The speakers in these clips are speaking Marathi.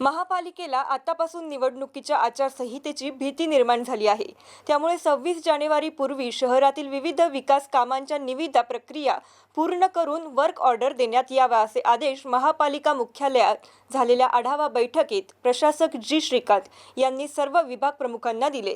महापालिकेला आतापासून निवडणुकीच्या आचारसंहितेची भीती निर्माण झाली आहे. त्यामुळे सव्वीस जानेवारीपूर्वी शहरातील विविध विकास कामांच्या निविदा प्रक्रिया पूर्ण करून वर्क ऑर्डर देण्यात यावा असे आदेश महापालिका मुख्यालयात झालेल्या आढावा बैठकीत प्रशासक जी. श्रीकांत यांनी सर्व विभाग प्रमुखांना दिले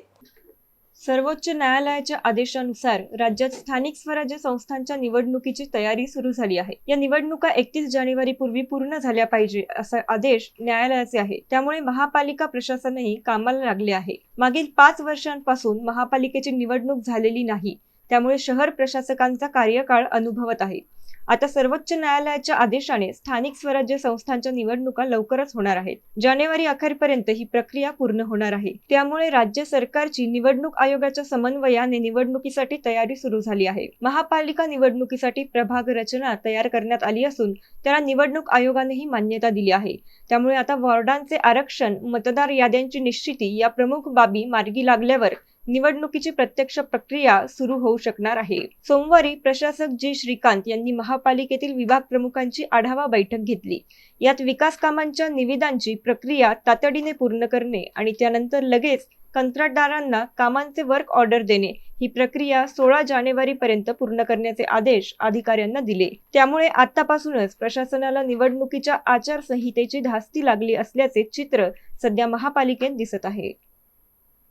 सर्वोच्च न्यायालयाच्या आदेशानुसार राज्यात स्थानिक स्वराज्य संस्थांच्या निवडणुकीची तयारी सुरू झाली आहे. या निवडणुका एकतीस जानेवारी पूर्वी पूर्ण झाल्या पाहिजे असा आदेश न्यायालयाचे आहे. त्यामुळे महापालिका प्रशासनही कामाला लागले आहे. मागील पाच वर्षांपासून महापालिकेची निवडणूक झालेली नाही. त्यामुळे शहर प्रशासकांचा कार्यकाळ अनुभवत आहे. आता सर्वोच्च न्यायालयाच्या आदेशाने स्थानिक स्वराज्य संस्थांच्या निवडणुका लवकरच होणार आहेत. जानेवारी अखेरपर्यंत ही प्रक्रिया पूर्ण होणार आहे. त्यामुळे राज्य सरकारची निवडणूक आयोगाच्या समन्वयाने निवडणुकीसाठी तयारी सुरू झाली आहे. महापालिका निवडणुकीसाठी प्रभाग रचना तयार करण्यात आली असून त्याला निवडणूक आयोगानेही मान्यता दिली आहे. त्यामुळे आता वॉर्डांचे आरक्षण मतदार याद्यांची निश्चिती या प्रमुख बाबी मार्गी लागल्यावर निवडणुकीची प्रत्यक्ष प्रक्रिया सुरू होऊ शकणार आहे. सोमवारी प्रशासक जी. श्रीकांत यांनी महापालिकेतील विभाग प्रमुखांची आढावा बैठक घेतली. यात विकास कामांच्या निविदांची प्रक्रिया तातडीने पूर्ण करणे आणि त्यानंतर लगेच कंत्राटदारांना कामांचे वर्क ऑर्डर देणे ही प्रक्रिया सोळा जानेवारी पर्यंत पूर्ण करण्याचे आदेश अधिकाऱ्यांना दिले. त्यामुळे आतापासूनच प्रशासनाला निवडणुकीच्या आचारसंहितेची धास्ती लागली असल्याचे चित्र सध्या महापालिकेत दिसत आहे.